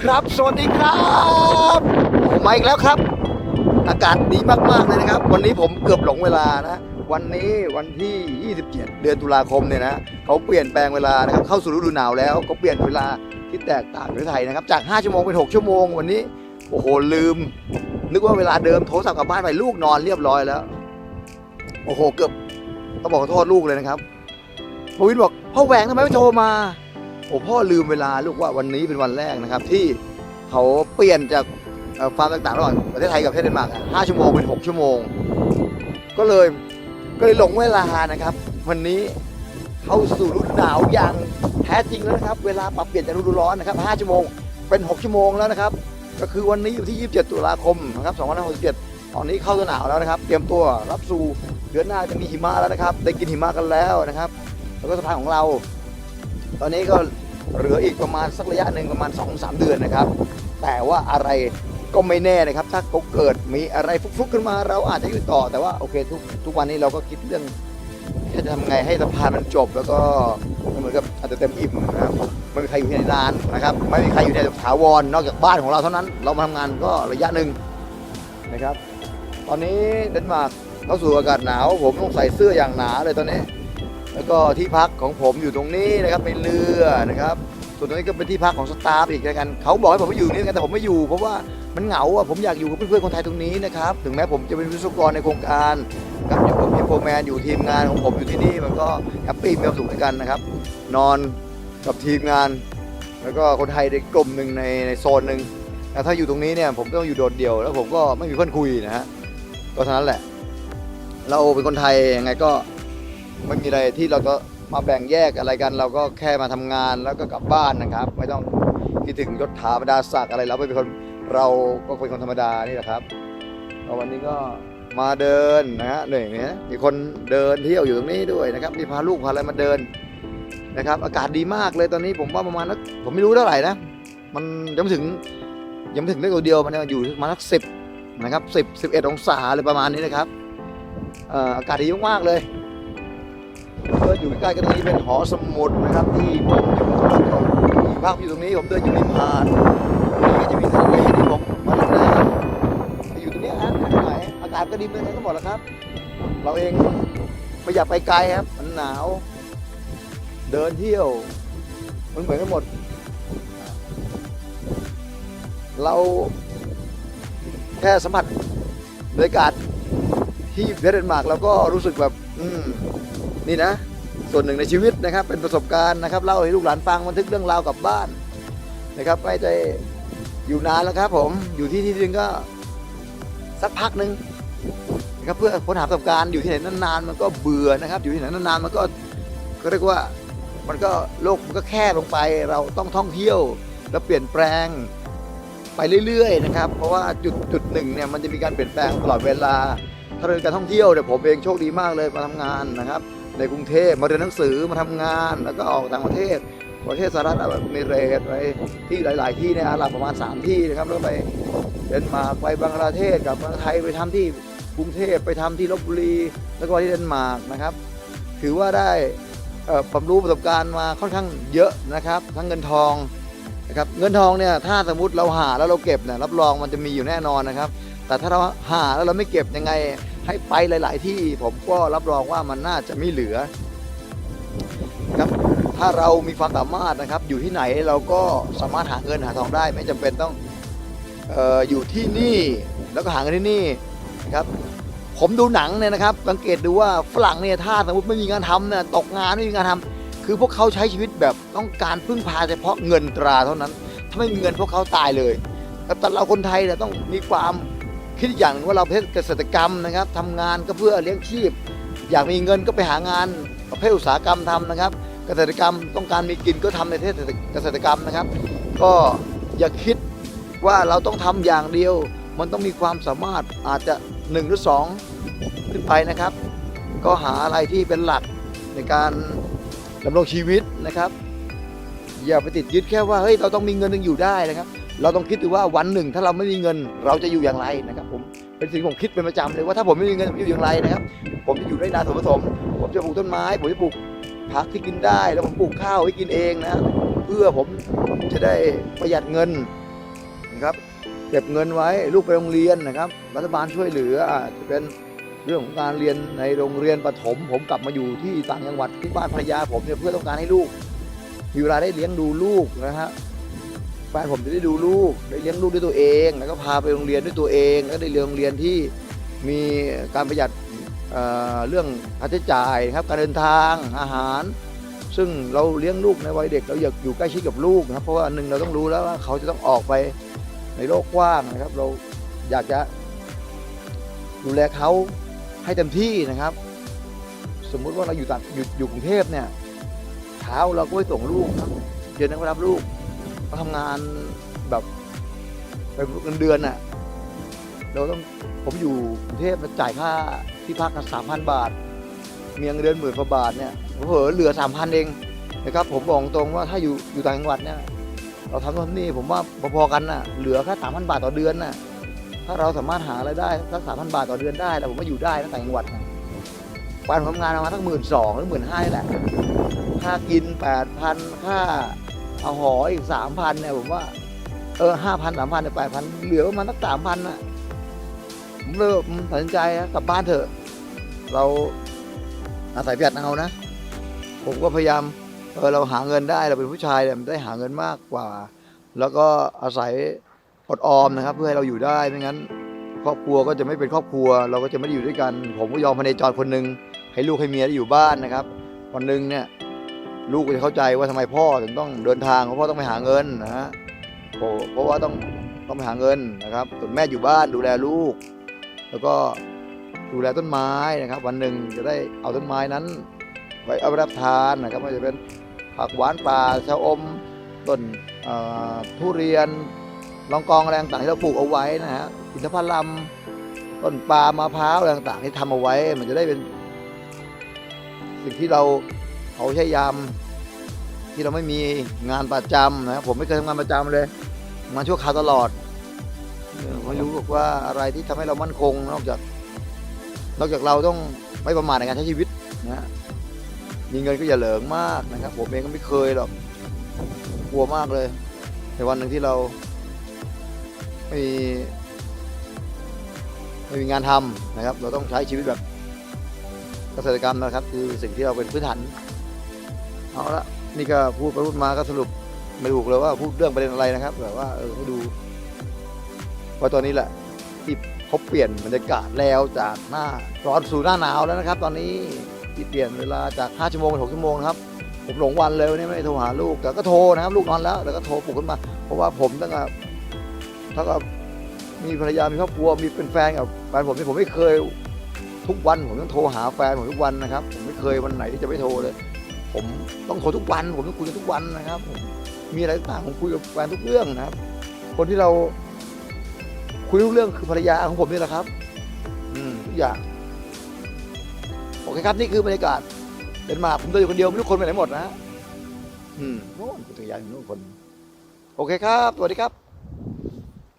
ครับ สวัสดีครับผมมาอีกแล้วครับ อากาศดีมากๆเลยนะครับ วันนี้ผมเกือบหลงเวลานะวันนี้วันที่ 27 เดือนตุลาคมเนี่ยนะเขาเปลี่ยนแปลงเวลานะครับเข้าสู่ฤดูหนาวแล้วเขาเปลี่ยนเวลาที่แตกต่างจากไทยนะครับ จาก 5 ชั่วโมงเป็น 6 ชั่วโมง วันนี้โอ้โหลืม นึกว่าเวลาเดิมโทรศัพท์กลับบ้านไปลูกนอนเรียบร้อยแล้ว โอ้โหเกือบต้องบอกขอโทษลูกเลยนะครับพวินบอกพ่อแหวงทำไมไม่โทรมา โอ้พ่อลืมเวลาลูกว่าวันนี้เป็นวันแรกนะครับ ที่เขาเปลี่ยนจากเอ่อฟาร์มต่างๆระหว่างประเทศไทยกับประเทศเดนมาร์กอะห้าชั่วโมงเป็นหกชั่วโมง ก็เลยก็เลยหลงเวลานะครับ วันนี้เข้าสู่ฤดูหนาวอย่างแท้จริงแล้วนะครับ เวลาปรับเปลี่ยนจากฤดูร้อนนะครับ5ชั่วโมงเป็น6ชั่วโมงแล้วนะครับ ก็คือวันนี้อยู่ที่ 27 ตุลาคมนะครับ2567ตอนนี้เข้าฤดูหนาวแล้วนะครับ เตรียมตัวรับสู่เดือนหน้าจะมีหิมะแล้วนะครับ ได้กินหิมะกันแล้วนะครับ แล้วก็สะพานของเรา ตอนนี้ก็เหลืออีกประมาณสักระยะหนึ่งประมาณ 2-3 เดือนนะครับ แต่ว่าอะไรก็ไม่แน่นะครับ ถ้าเขาเกิดมีอะไรฟุกๆขึ้นมาเราอาจจะอยู่ต่อแต่ว่าโอเคทุกทุกวันนี้เราก็คิดเรื่องจะทำไงให้สะพานมันจบ แล้วก็เหมือนกับอาจจะเต็มอิ่มนะครับไม่มีใครอยู่ในนานนะครับ ไม่มีใครอยู่ในถาวรนอกจากบ้านของเราเท่านั้น เรามาทำงานก็ระยะหนึ่งนะครับ ตอนนี้เดนมาร์กเข้าสู่อากาศหนาว ผมต้องใส่เสื้ออย่างหนาเลยตอนนี้ แล้วก็ที่พักของผมอยู่ตรงนี้นะครับเป็นเรือนะครับส่วนตรงนี้ก็เป็นที่พักของสตาฟอีกแล้วกันเขาบอกให้ผมไปอยู่นี่กันแต่ผมไม่อยู่เพราะว่ามันเหงาอะผมอยากอยู่กับเพื่อนๆคนไทยตรงนี้นะครับถึงแม้ผมจะเป็นวิศวกรในโครงการกับอยู่กับพี่โฟร์แมนอยู่ทีมงานของผมอยู่ที่นี่มันก็แฮปปี้มีความสุขด้วยกันนะครับ นอนกับทีมงาน แล้วก็คนไทยในกลุ่มหนึ่งในในโซนหนึ่งแต่ถ้าอยู่ตรงนี้เนี่ยผมต้องอยู่โดดเดี่ยว แล้วผมก็ไม่มีเพื่อนคุยนะฮะก็เท่านั้นแหละ เราเป็นคนไทยยังไงก็ ไม่มีอะไรที่เราก็มาแบ่งแยกอะไรกัน เราก็แค่มาทำงานแล้วก็กลับบ้านนะครับ ไม่ต้องคิดถึงยศถาบรรดาศักดิ์อะไรเราเป็นคนเราก็เป็นคนธรรมดานี่แหละครับวันนี้ก็มาเดินนะฮะเนี่ยเนี่ยมีคนเดินเที่ยวอยู่ตรงนี้ด้วยนะครับมีพาลูกพาอะไรมาเดินนะครับอากาศดีมากเลยตอนนี้ผมว่าประมาณนักผมไม่รู้เท่าไหร่นะ มันยังไม่ถึงยังไม่ถึงเลขตัวเดียวมันอยู่มาสักสิบนะครับสิบสิบเอ็ดองศาเลยประมาณนี้นะครับเอ่ออากาศดีมากๆเลย ก็อยู่ใกล้กันนี้เป็นหอสมุดนะครับที่ผมอยู่ที่พักอยู่ตรงนี้ผมเดินอยู่ริมหาดนี่ก็จะมีทะเลที่ผมมาเล่นน้ำอยู่ตรงนี้ยฮะไม่ไหนอากาศก็ดีเหมือนกันทั้งหมดแล้วครับ เราเองไม่อยากไปไกลครับ มันหนาว เดินเที่ยว มันเหมือนกันหมด เราแค่สัมผัสบรรยากาศที่เทศเดนมาร์กเราก็รู้สึกแบบ อืม นี่นะ ส่วนหนึ่งในชีวิตนะครับ เป็นประสบการณ์นะครับเล่าให้ลูกหลานฟังบันทึกเรื่องราวกลับบ้านนะครับไม่ได้อยู่นานแล้วครับ ผมอยู่ที่ที่นึงก็สักพักหนึ่งนะครับเพื่อค้นหาประสบการณ์อยู่ที่ไหนนานๆมันก็เบื่อนะครับ อยู่ที่ไหนนานๆมันก็ก็เรียกว่ามันก็โลกมันก็แคบลงไป เราต้องท่องเที่ยวแล้วเปลี่ยนแปลงไปเรื่อยๆนะครับ เพราะว่าจุดจุดหนึ่งเนี่ยมันจะมีการเปลี่ยนแปลงตลอดเวลาถ้าเรื่องการท่องเที่ยวเนี่ยผมเองโชคดีมากเลยมาทำงานนะครับ ในกรุงเทพมาเรียนหนังสือมาทำงานแล้วก็ออกต่างประเทศ ประเทศสหรัฐอาหรับเมเรตส์ไปที่หลาย ๆ ที่ในอาหรับประมาณ 3 ที่นะครับแล้วไปเดนมาร์กไปบังกลาเทศกับไทยไปทำที่กรุงเทพไปทำที่ลบบุรี แล้วก็ที่เดนมาร์กนะครับ ถือว่าได้ความรู้ประสบการณ์มาค่อนข้างเยอะนะครับ ทั้งเงินทองนะครับเงินทองเนี่ยถ้าสมมติเราหาแล้วเราเก็บเนี่ยรับรองมันจะมีอยู่แน่นอนนะครับ แต่ถ้าเราหาแล้วเราไม่เก็บยังไง ให้ไปหลาย ๆ ที่ผมก็รับรองว่ามันน่าจะไม่เหลือครับถ้าเรามีความสามารถนะครับ อยู่ที่ไหนเราก็สามารถหาเงินหาทองได้ ไม่จำเป็นต้องอออยู่ที่นี่แล้วก็หาเงินที่นี่ครับผมดูหนังเนี่ยนะครับ สังเกตดูว่าฝรั่งเนี่ยถ้าสมมติไม่มีงานทำเนี่ยตกงานไม่มีงานทำคือพวกเขาใช้ชีวิตแบบต้องการพึ่งพาเฉพาะเงินตราเท่านั้น ถ้าไม่มีเงินพวกเขาตายเลยแต่เราคนไทยเนี่ยต้องมีความ คิดอย่างหนึ่งว่าเราประเภทเกษตรกรรมนะครับทำงานก็เพื่อเลี้ยงชีพ อยากมีเงินก็ไปหางานประเภทอุตสาหกรรมทำนะครับ เกษตรกรรมต้องการมีกินก็ทำในประเทศเกษตรกรรมนะครับ ก็อย่าคิดว่าเราต้องทำอย่างเดียว มันต้องมีความสามารถอาจจะหนึ่งหรือสองขึ้นไปนะครับ ก็หาอะไรที่เป็นหลักในการดำรงชีวิตนะครับ อย่าไปติดยึดแค่ว่าเฮ้ยเราต้องมีเงินถึงอยู่ได้นะครับ เราต้องคิดดูว่าวันหนึ่ง ถ้าเราไม่มีเงินเราจะอยู่อย่างไรนะครับผมเป็นสิ่งผมคิดเป็นประจำเลยว่าถ้าผมไม่มีเงินผมจะอยู่อย่างไรนะครับ ผมจะอยู่ได้นานสมผสม ผมจะปลูกต้นไม้ ผมจะปลูกผักที่กินได้ แล้วผมปลูกข้าวไว้กินเองนะเพื่อผมจะได้ประหยัดเงินนะครับเก็บเงินไว้ลูกไปโรงเรียนนะครับ รัฐบาลช่วยเหลือจจะเป็นเรื่องของการเรียนในโรงเรียนประถม ผมกลับมาอยู่ที่ต่างจังหวัดที่บ้านภรรยาผมเนี่ยเพื่อต้องการให้ลูกมีเวลาได้เลี้ยงดูลูกนะฮะ แฟนผมจะได้ดูลูกได้เลี้ยงลูกด้วยตัวเอง แล้วก็พาไปโรงเรียนด้วยตัวเอง แล้วได้เรียนโรงเรียนที่มีการประหยัดเอ่อเรื่องค่าใช้จ่ายครับการเดินทางอาหาร ซึ่งเราเลี้ยงลูกในวัยเด็ก เราอยากอยู่ใกล้ชิดกับลูกนะครับเพราะว่าหนึ่งเราต้องรู้แล้วว่าเขาจะต้องออกไปในโลกกว้างนะครับ เราอยากจะดูแลเขาให้เต็มที่นะครับ สมมุติว่าเราอยู่ต่างอยู่อยู่กรุงเทพเนี่ยเช้าเราก็ไปส่งลูกครับเย็นเราก็รับลูก ทำงานแบบไปเงินเดือนน่ะเราต้องผมอยู่กรุงเทพจ่ายค่าที่พักกันสามพันบาท เมียเงินเดือนหมื่นกว่าบาทเนี่ยเผลอเหลือสามพันเองนะครับผมบอกตรงว่าถ้าอยู่อยู่ต่างจังหวัดเนี่ยเราทำโน่นนี่ผมว่าพอๆกันน่ะเหลือแค่สามพันบาทต่อเดือนน่ะถ้าเราสามารถหาไรายได้สักสามพันบาทต่อเดือนได้แล้วผมก็อยู่ได้นะต่างจังหวัดน่ะวันผมทำงานประมาณสักหมื่นสองหรือหมื่นห้าแหละค่ากินแปดพันค่า เอาหออีกสามพันเนี่ยผมว่า เออห้าพันสามพันเนี่ยแปดพันเหลือประมาณสักสามพันน่ะผมเลยตัดสินใจกลับบ้านเถอะ เราอาศัยประหยัดเอานะ ผมก็พยายามเออเราหาเงินได้เราเป็นผู้ชายเนี่ยมันได้หาเงินมากกว่า แล้วก็อาศัยอดออมนะครับ เพื่อให้เราอยู่ได้ไม่งั้น ครอบครัวก็จะไม่เป็นครอบครัว เราก็จะไม่ได้อยู่ด้วยกัน ผมก็ยอมพเนจรคนหนึ่งให้ลูกให้เมียได้อยู่บ้านนะครับ วันหนึ่งเนี่ย ลูกก็จะเข้าใจว่าทำไมพ่อถึงต้องเดินทางเพราะพ่อต้องไปหาเงินนะฮะเพราะว่าต้องต้องไปหาเงินนะครับส่วนแม่อยู่บ้านดูแลลูก แล้วก็ดูแลต้นไม้นะครับ วันหนึ่งจะได้เอาต้นไม้นั้นไว้เอาไปรับทานนะครับไม่ว่าจะเป็นผักหวานป่าชะอมต้นทุเรียนลองกองอะไรต่างๆที่เราปลูกเอาไว้นะฮะอินทผลัมต้นปาล์มมะพร้าวอะไรต่างๆที่ทำเอาไว้ มันจะได้เป็น สิ่งที่เรา เอาใช้ยามที่เราไม่มีงานประจำนะครับผมไม่เคยทำงานประจำเลยทำงานชั่วคราวตลอดเออไม่รู้บอกว่าอะไรที่ทำให้เรามั่นคง นอกจาก นอกจากเราต้องไม่ประมาทในการใช้ชีวิตนะฮะมีเงินก็อย่าเหลิงมากนะครับ ผมเองก็ไม่เคยหรอกกลัวมากเลย ในวันหนึ่งที่เราไม่มีไม่มีงานทำนะครับ เราต้องใช้ชีวิตแบบเกษตรกรรมนะครับ คือสิ่งที่เราเป็นพื้นฐาน เอาละนี่ก็พูดไปพูดมาก็สรุปไม่ถูกเลยว่าพูดเรื่องประเด็นอะไรนะครับแบบว่าเออให้ดูว่าตอนนี้แหละที่เขาเปลี่ยนบรรยากาศแล้วจากหน้าร้อนสู่หน้าหนาวแล้วนะครับ ตอนนี้ที่เปลี่ยนเวลาจาก 5 ชั่วโมงเป็น 6 ชั่วโมงนะครับผมหลงวันเลยวันนี้ไม่โทรหาลูกแต่ก็โทรนะครับ ลูกนอนแล้วแต่ก็โทรปลุกขึ้นมา เพราะว่าผมตั้งแต่ถ้ากับมีภรรยามีครอบครัวมีเป็นแฟนกับแฟนผมนี่ผมไม่เคยทุกวันผมต้องโทรหาแฟนผมทุกวันนะครับ ผมไม่เคยวันไหนที่จะไม่โทรเลย ผมต้องโทรทุกวัน ผมต้องคุยกันทุกวันนะครับผมมีอะไรต่างผมคุยกับแฟนทุกเรื่องนะครับ คนที่เราคุยทุกเรื่องคือภรรยาของผมนี่แหละครับ อืมทุกอย่างโอเคครับนี่คือบรรยากาศเดนมาผมเดินอยู่คนเดียวไม่รู้คนไปไหนหมดนะฮะอืมโน่นจักรยานอยู่โน่นคน โอเคครับสวัสดีครับ